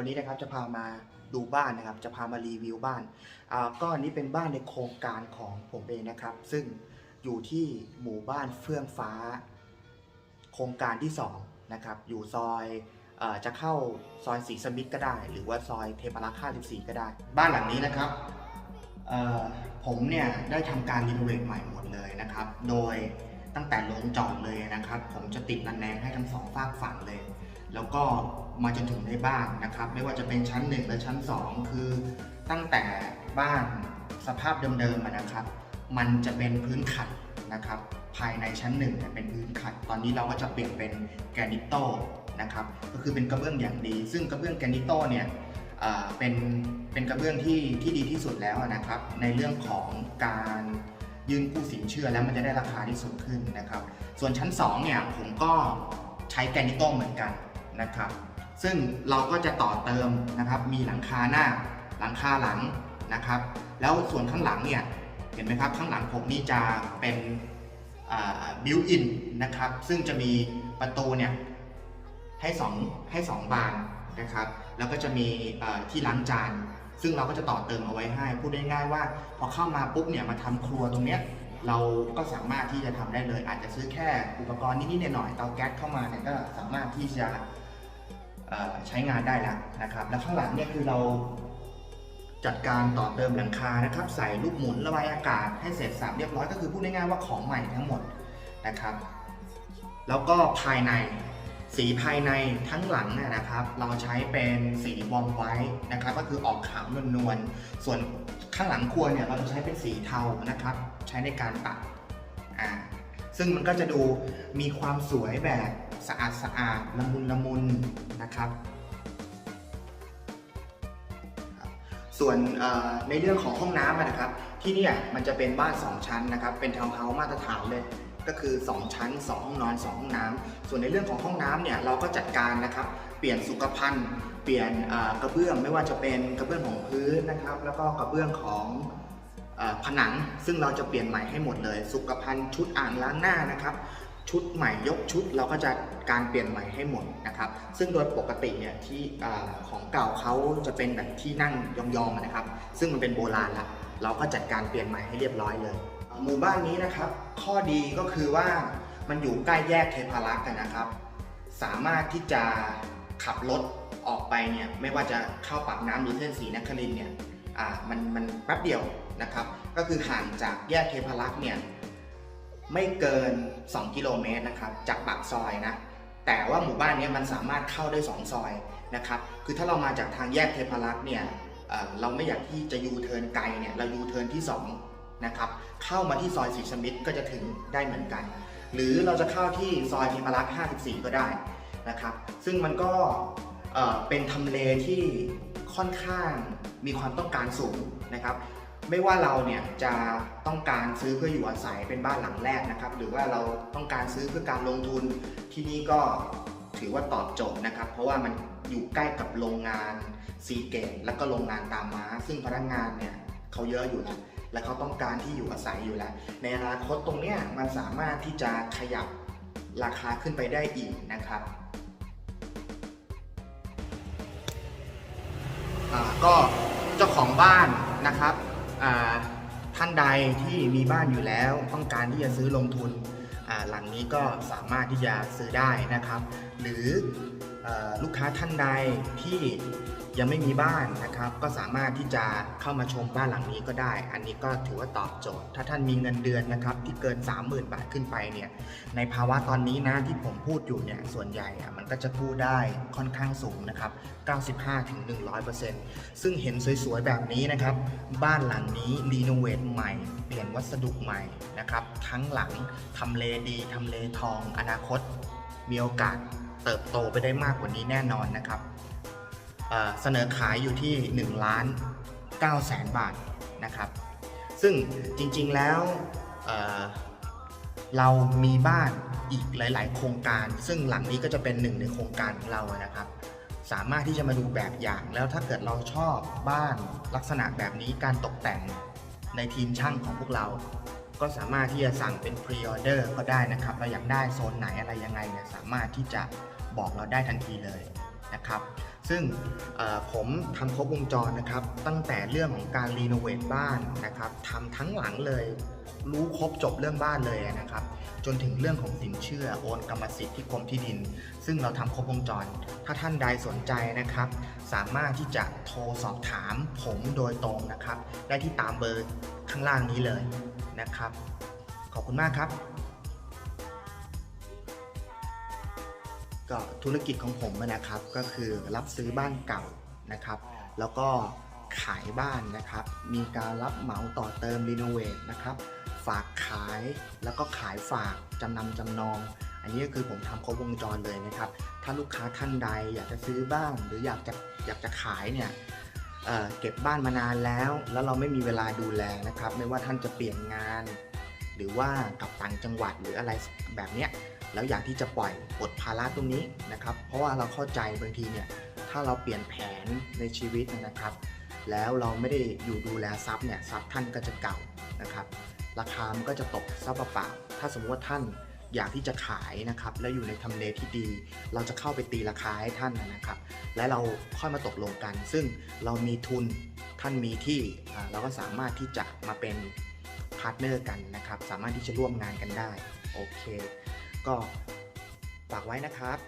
วันนี้นะครับจะพามาดูบ้านนะครับ จะพามารีวิวบ้านอ่าก็อันนี้เป็นบ้านในโครงการของผมเองนะครับ ซึ่งอยู่ที่หมู่บ้านเฟื่องฟ้า โครงการที่2นะครับอยู่ซอยออจะเข้าซอยสีสมิทธก็ได้ หรือว่าซอยเทพารักษ์54 ก็ได้ บ้านหลังนี้นะครับผมเนี่ยได้ทำการรีโนเวทใหม่หมดเลยนะครับ โดยตั้งแต่ลงจอดเลยนะครับ ผมจะติดระแนงให้ทั้งสองฝากฝั่งเลย แล้วก็มาจนถึงในบ้านนะครับ ไม่ว่าจะเป็นชั้น 1 และชั้น 2 คือตั้งแต่บ้านสภาพเดิมๆนะครับ มันจะเป็นพื้นขัดนะครับ ภายในชั้น1เนี่ยเป็นพื้นขัด ตอนนี้เราก็จะเปลี่ยนเป็นแกรนิโตนะครับ ก็คือเป็นกระเบื้องอย่างดี ซึ่งกระเบื้องแกรนิโตเนี่ยเป็นเป็นกระเบื้องที่ที่ดีที่สุดแล้วนะครับ ในเรื่องของการยื่นกู้สินเชื่อแล้วมันจะได้ราคาที่สูงขึ้นนะครับ ส่วนชั้น2เนี่ยผมก็ใช้แกรนิโตเหมือนกัน นะครับ ซึ่งเราก็จะต่อเติมนะครับ มีหลังคาหน้าหลังคาหลังนะครับ แล้วส่วนข้างหลังเนี่ยเห็นไหมครับข้างหลังผมนี่จะเป็นบิวอินนะครับ ซึ่งจะมีประตูเนี่ยให้2ให้2บานนะครับ แล้วก็จะมีที่ล้างจาน ซึ่งเราก็จะต่อเติมเอาไว้ให้ พูดง่ายๆว่า พอเข้ามาปุ๊บเนี่ยมาทำครัวตรงเนี้ยเราก็สามารถที่จะทำได้เลย อาจจะซื้อแค่อุปกรณ์นิดๆหน่อยๆเตาแก๊สเข้ามาเนี่ยก็สามารถที่จะ ใช้งานได้แล้วนะครับ แล้วข้างหลังเนี่ยคือเราจัดการต่อเติมหลังคานะครับ ใส่ลูกหมุนระบายอากาศให้เสร็จสับเรียบร้อยก็คือพูดง่ายๆว่าของใหม่ทั้งหมดนะครับ แล้วก็ภายในสีภายในทั้งหลังเนี่ยนะครับ เราใช้เป็นสีวอมไว้นะครับ ก็คือออกขาวนวลๆส่วนข้างหลังครัวเนี่ยเราจะใช้เป็นสีเทานะครับ ใช้ในการตัดอ่า ซึ่งมันก็จะดูมีความสวยแบบสะอาดสะอาดละมุนละมุนนะครับส่วนในเรื่องของห้องน้ำนะครับ ที่นี่มันจะเป็นบ้าน 2 ชั้นนะครับ เป็นทาวน์เฮาส์มาตรฐานเลย ก็คือ 2 ชั้น 2 ห้องนอน 2 ห้องน้ำส่วนในเรื่องของห้องน้ำเนี่ยเราก็จัดการนะครับ เปลี่ยนสุขภัณฑ์ เปลี่ยนกระเบื้องไม่ว่าจะเป็นกระเบื้องของพื้นนะครับ แล้วก็กระเบื้องของ ผนังซึ่งเราจะเปลี่ยนใหม่ให้หมดเลย สุขภัณฑ์ชุดอ่างล้างหน้านะครับ ชุดใหม่ยกชุดเราก็จะการเปลี่ยนใหม่ให้หมดนะครับ ซึ่งโดยปกติเนี่ยที่ของเก่าเขาจะเป็นแบบที่นั่งยองๆนะครับ ซึ่งมันเป็นโบราณละเราก็จัดการเปลี่ยนใหม่ให้เรียบร้อยเลย หมู่บ้านนี้นะครับ ข้อดีก็คือว่ามันอยู่ใกล้แยกเทพารักษ์กันนะครับ สามารถที่จะขับรถออกไปเนี่ยไม่ว่าจะเข้าปากน้ำหรือเส้นสีนครินเนี่ย อ่ามันมันแป๊บเดียวนะครับ ก็คือห่างจากแยกเทพารักษ์เนี่ยไม่เกิน 2 กิโลเมตรนะครับ จากปากซอยนะ แต่ว่าหมู่บ้านนี้มันสามารถเข้าได้ 2 ซอยนะครับ คือถ้าเรามาจากทางแยกเทพารักษ์เนี่ยเเราไม่อยากที่จะยูเทิร์นไกลเนี่ย เรายูเทิร์นที่2นะครับเข้ามาที่ซอยสีสมิทธก็จะถึงได้เหมือนกัน หรือเราจะเข้าที่ซอยเทพารักษ์54 ก็ได้นะครับ ซึ่งมันก็เเป็นทำเลที่ ค่อนข้างมีความต้องการสูงนะครับ ไม่ว่าเราเนี่ยจะต้องการซื้อเพื่ออยู่อาศัยเป็นบ้านหลังแรกนะครับ หรือว่าเราต้องการซื้อเพื่อการลงทุนที่นี่ก็ถือว่าตอบโจทย์นะครับ เพราะว่ามันอยู่ใกล้กับโรงงานซีเกตแล้วก็โรงงานตามม้า ซึ่งพนักงานเนี่ยเขาเยอะอยู่แล้วและเขาต้องการที่อยู่อาศัยอยู่แล้ว ในอนาคตตรงเนี้ยมันสามารถที่จะขยับราคาขึ้นไปได้อีกนะครับ อ่าก็เจ้าของบ้านนะครับอ่าท่านใดที่มีบ้านอยู่แล้วต้องการที่จะซื้อลงทุนอ่าหลังนี้ก็สามารถที่จะซื้อได้นะครับ หรือเออลูกค้าท่านใดที่ ยังไม่มีบ้านนะครับก็สามารถที่จะเข้ามาชมบ้านหลังนี้ก็ได้ อันนี้ก็ถือว่าตอบโจทย์ ถ้าท่านมีเงินเดือนนะครับที่เกิน 30,000 บาทขึ้นไปเนี่ยในภาวะตอนนี้นะที่ผมพูดอยู่เนี่ยส่วนใหญ่อะมันก็จะกู้ได้ค่อนข้างสูงนะครับ 95-100%ซึ่งเห็นสวยๆแบบนี้นะครับ บ้านหลังนี้รีโนเวทใหม่ เปลี่ยนวัสดุใหม่นะครับทั้งหลังทำเลดีทำเลทอง อนาคต มีโอกาสเติบโตไปได้มากกว่านี้แน่นอนนะครับ เสนอขายอยู่ที่1ล้าน9แสนบาทนะครับ ซึ่งจริงๆแล้วเเรามีบ้านอีกหลาย ๆ โครงการ ซึ่งหลังนี้ก็จะเป็นหนึ่งในโครงการของเรานะครับ สามารถที่จะมาดูแบบอย่างแล้วถ้าเกิดเราชอบบ้านลักษณะแบบนี้การตกแต่งในทีมช่างของพวกเรา ก็สามารถที่จะสั่งเป็นพรีออเดอร์ก็ได้นะครับ เราอยากได้โซนไหนอะไรยังไงเนี่ยสามารถที่จะบอกเราได้ทันทีเลยนะครับ ซึ่งผมทำครบวงจรนะครับ ตั้งแต่เรื่องของการรีโนเวทบ้านนะครับทำทั้งหลังเลย รู้ครบจบเรื่องบ้านเลยนะครับ จนถึงเรื่องของสินเชื่อโอนกรรมสิทธิ์ที่กรมที่ดิน ซึ่งเราทำครบวงจร ถ้าท่านใดสนใจนะครับ สามารถที่จะโทรสอบถามผมโดยตรงนะครับ ได้ที่ตามเบอร์ข้างล่างนี้เลยนะครับ ขอบคุณมากครับ ก็ธุรกิจของผมนะครับก็คือรับซื้อบ้านเก่านะครับ แล้วก็ขายบ้านนะครับ มีการรับเหมาต่อเติมรีโนเวทนะครับ ฝากขายแล้วก็ขายฝากจำนำจำนอง อันนี้ก็คือผมทำครบวงจรเลยนะครับ ถ้าลูกค้าท่านใดอยากจะซื้อบ้านหรืออยากจะอยากจะขายเนี่ยเเก็บบ้านมานานแล้ว แล้วเราไม่มีเวลาดูแลนะครับ ไม่ว่าท่านจะเปลี่ยนงาน หรือว่ากลับต่างจังหวัดหรืออะไรแบบเนี้ย แล้วอยากที่จะปล่อยปลดภาระตรงนี้นะครับ เพราะว่าเราเข้าใจบางทีเนี่ยถ้าเราเปลี่ยนแผนในชีวิตนะครับ แล้วเราไม่ได้อยู่ดูแลทรัพย์เนี่ยทรัพย์ท่านก็จะเก่านะครับ ราคามันก็จะตกซับเปล่าถ้าสมมติว่าท่านอยากที่จะขายนะครับ แล้วอยู่ในทำเลที่ดี เราจะเข้าไปตีราคาให้ท่านนะครับ และเราค่อยมาตกลงกัน ซึ่งเรามีทุนท่านมีที่เราก็สามารถที่จะมาเป็นพาร์ทเนอร์กันนะครับ สามารถที่จะร่วมงานกันได้ โอเค ก็ฝากไว้นะครับ